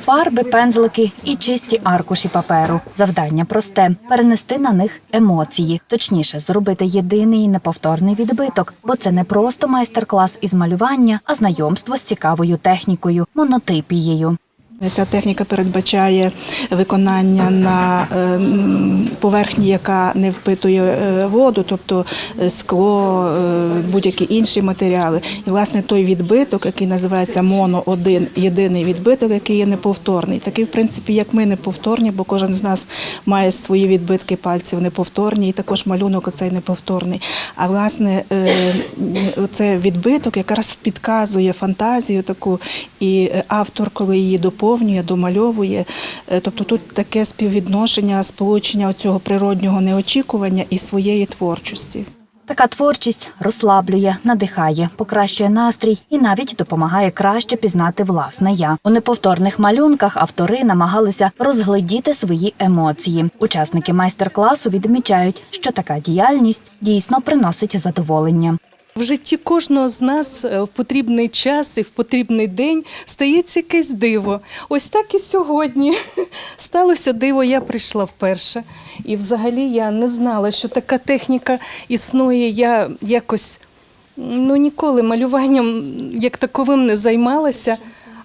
Фарби, пензлики і чисті аркуші паперу. Завдання просте перенести на них емоції, точніше, зробити єдиний і неповторний відбиток, бо це не просто майстер-клас із малювання, а знайомство з цікавою технікою, монотипією. Ця техніка передбачає виконання на е, поверхні, яка не впитує е, воду, тобто е, скло, будь-які інші матеріали. І власне той відбиток, який називається моно один єдиний відбиток, який є неповторний. Такий, в принципі, як ми неповторні, бо кожен з нас має свої відбитки пальців неповторні, і також малюнок оцей неповторний. А власне, е, це відбиток якраз підказує фантазію таку, і автор, коли її доповнює, домальовує. е, Тобто тут таке співвідношення, сполучення цього природнього неочікування і своєї творчості. Така творчість розслаблює, надихає, покращує настрій і навіть допомагає краще пізнати власне я. У неповторних малюнках автори намагалися розгледіти свої емоції. Учасники майстер-класу відмічають, що така діяльність дійсно приносить задоволення. В житті кожного з нас е, в потрібний час і в потрібний день стається якесь диво. Ось так і сьогодні сталося диво. Я прийшла вперше. І взагалі я не знала, що така техніка існує. Я якось ну, ніколи малюванням як таковим не займалася.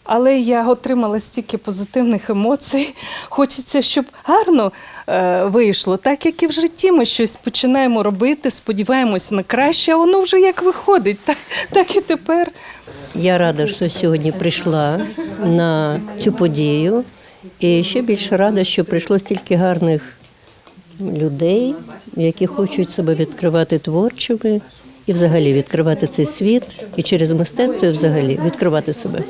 Але я отримала стільки позитивних емоцій. Хочеться, щоб гарно е, вийшло, так як і в житті ми щось починаємо робити, сподіваємось на краще, а воно вже як виходить, так, так і тепер. Я рада, що сьогодні прийшла на цю подію. І ще більше рада, що прийшло стільки гарних людей, які хочуть себе відкривати творчими і взагалі відкривати цей світ, і через мистецтво і взагалі відкривати себе.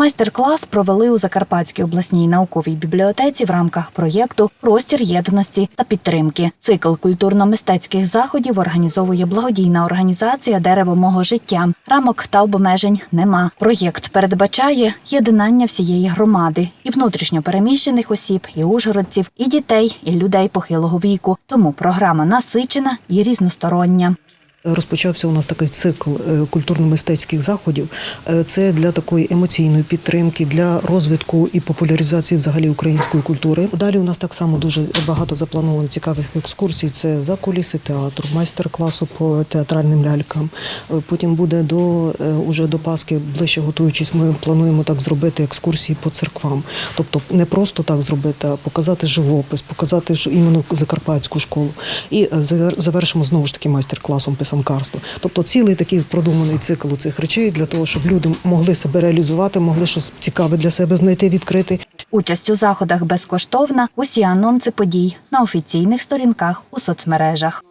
Майстер-клас провели у Закарпатській обласній науковій бібліотеці в рамках проєкту Простір єдності та підтримки. Цикл культурно-мистецьких заходів організовує благодійна організація Дерево мого життя. Рамок та обмежень нема. Проєкт передбачає єднання всієї громади і внутрішньо переміщених осіб, і ужгородців, і дітей, і людей похилого віку. Тому програма насичена і різностороння. Розпочався у нас такий цикл е, культурно-мистецьких заходів. Е, Це для такої емоційної підтримки, для розвитку і популяризації взагалі української культури. Далі у нас так само дуже багато заплановано цікавих екскурсій. Це за куліси театру, майстер-класу по театральним лялькам. Е, Потім буде до уже до Пасхи, ближче готуючись, ми плануємо так зробити екскурсії по церквам. Тобто не просто так зробити, а показати живопис, показати іменно закарпатську школу. І завершимо знову ж таки майстер-класом писанкарства. Тобто цілий такий продуманий цикл у цих речей для того, щоб люди могли себе реалізувати, могли щось цікаве для себе знайти, відкрити. Участь у заходах безкоштовна. Усі анонси подій на офіційних сторінках у соцмережах.